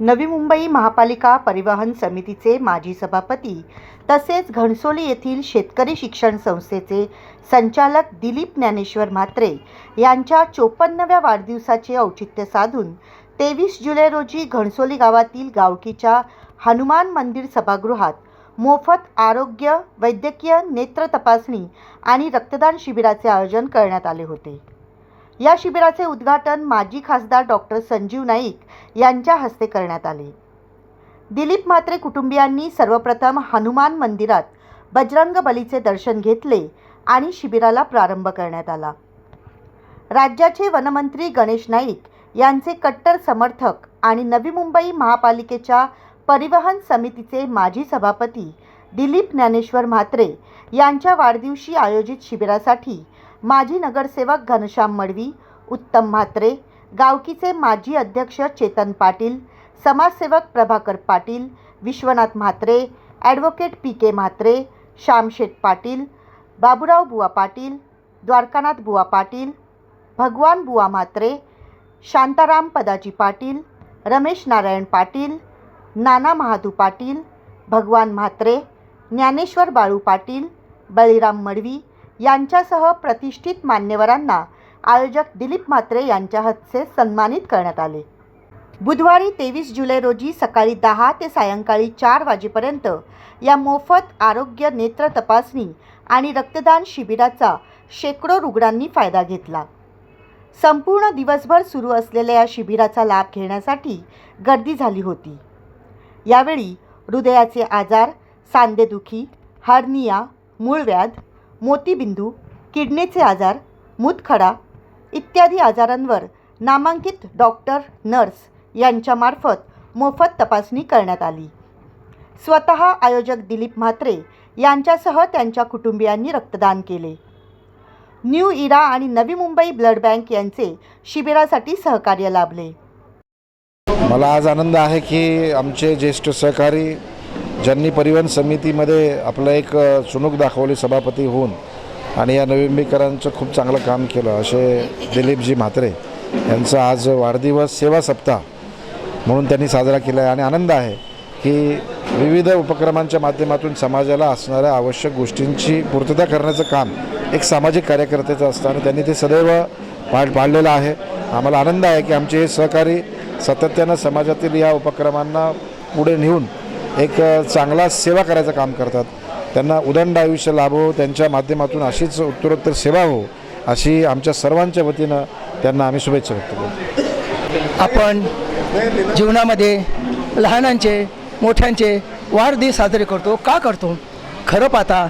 नवी मुंबई महापालिका परिवहन समितीचे माजी सभापती तसेच घणसोली येथील शेतकरी शिक्षण संस्थेचे संचालक दिलीप ज्ञानेश्वर म्हात्रे यांच्या चोपन्नव्या वाढदिवसाचे औचित्य साधून तेवीस जुलै रोजी घणसोली गावातील गावकीच्या हनुमान मंदिर सभागृहात मोफत आरोग्य वैद्यकीय नेत्र तपासणी आणि रक्तदान शिबिराचे आयोजन करण्यात आले होते. या शिबिराचे उद्घाटन माजी खासदार डॉक्टर संजीव नाईक यांच्या हस्ते करण्यात आले. दिलीप म्हात्रे कुटुंबियांनी सर्वप्रथम हनुमान मंदिरात बजरंग बलीचे दर्शन घेतले आणि शिबिराला प्रारंभ करण्यात आला. राज्याचे वनमंत्री गणेश नाईक यांचे कट्टर समर्थक आणि नवी मुंबई महापालिकेच्या परिवहन समितीचे माजी सभापती दिलीप ज्ञानेश्वर म्हात्रे यांच्या वाढदिवशी आयोजित शिबिरासाठी माजी नगरसेवक घनश्याम मडवी उत्तम म्हात्रे गावकीचे माजी अध्यक्ष चेतन पाटील समाजसेवक Prabhakar Patil Vishwanath Mhatre advocate P K Mhatre Shyamsheth Patil Baburao Buwa Patil Dwarkanath बुवा पाटील भगवान बुवा म्हात्रे शांताराम पदाजी पाटील रमेश नारायण पाटील नाना महादू पाटील भगवान म्हात्रे ज्ञानेश्वर बाळू पाटील बळीराम मडवी यांच्यासह प्रतिष्ठित मान्यवरांना आयोजक दिलीप म्हात्रे यांच्या हस्ते सन्मानित करण्यात आले. बुधवारी तेवीस जुलै रोजी सकाळी दहा ते सायंकाळी चार वाजेपर्यंत या मोफत आरोग्य नेत्र तपासणी आणि रक्तदान शिबिराचा शेकडो रुग्णांनी फायदा घेतला. संपूर्ण दिवसभर सुरू असलेल्या या शिबिराचा लाभ घेण्यासाठी गर्दी झाली होती. यावेळी हृदयाचे आजार सांधेदुखी हर्निया मूळव्याध मोतीबिंदू किडनीचे आजार मूतखडा इत्यादी आजारांवर नामांकित डॉक्टर नर्स यांच्यामार्फत मोफत तपासणी करण्यात आली. स्वतः आयोजक दिलीप म्हात्रे यांच्यासह त्यांच्या कुटुंबियांनी रक्तदान केले. न्यू इरा आणि नवी मुंबई ब्लड बँक यांचे शिबिरासाठी सहकार्य लाभले. मला आज आनंद आहे की आमचे ज्येष्ठ सहकारी ज्यांनी परिवहन समितीमध्ये आपलं एक चुणूक दाखवली सभापती होऊन आणि या नवीनबीकरांचं खूप चांगलं काम केलं असे दिलीपजी म्हात्रे यांचा आज वाढदिवस सेवा सप्ताह म्हणून त्यांनी साजरा केला आहे. आणि आनंद आहे की विविध उपक्रमांच्या माध्यमातून समाजाला असणाऱ्या आवश्यक गोष्टींची पूर्तता करण्याचं काम एक सामाजिक कार्यकर्त्याचं असतं आणि त्यांनी ते सदैव पाड पाडलेलं आहे. आम्हाला आनंद आहे की आमचे हे सहकारी सातत्यानं समाजातील या उपक्रमांना पुढे नेऊन एक चांगला सेवा करायचं काम करतात. त्यांना उदंड आयुष्य लाभो त्यांच्या माध्यमातून अशीच उत्तरोत्तर सेवा हो अशी आमच्या सर्वांच्या वतीनं त्यांना आम्ही शुभेच्छा व्यक्त करतो. आपण जीवनामध्ये लहानांचे मोठ्यांचे वाढदिवस साजरे करतो. का करतो? खरं पाहता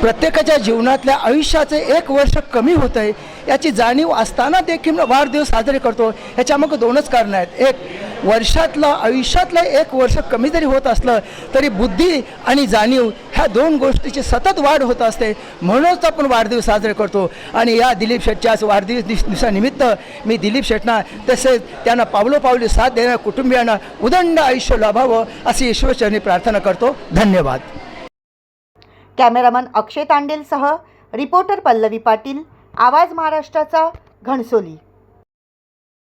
प्रत्येकाच्या जीवनातल्या आयुष्याचे एक वर्ष कमी होतं आहे याची जाणीव असताना देखील वाढदिवस साजरे करतो. ह्याच्यामागं दोनच कारणं आहेत. एक वर्षातलं आयुष्यातलं एक वर्ष कमी जरी होत असलं तरी बुद्धी आणि जाणीव ह्या दोन गोष्टीची सतत वाढ होत असते. म्हणूनच आपण वाढदिवस साजरे करतो. आणि या दिलीप शेटच्या आज वाढदिवस दिवसानिमित्त मी दिलीप शेटना तसेच त्यांना पावलोपावली साथ देणाऱ्या कुटुंबियांना उदंड आयुष्य लाभावं अशी ईश्वरचरणी प्रार्थना करतो. धन्यवाद. कॅमेरामन अक्षय तांडेलसह रिपोर्टर पल्लवी पाटील आवाज महाराष्ट्राचा घणसोली.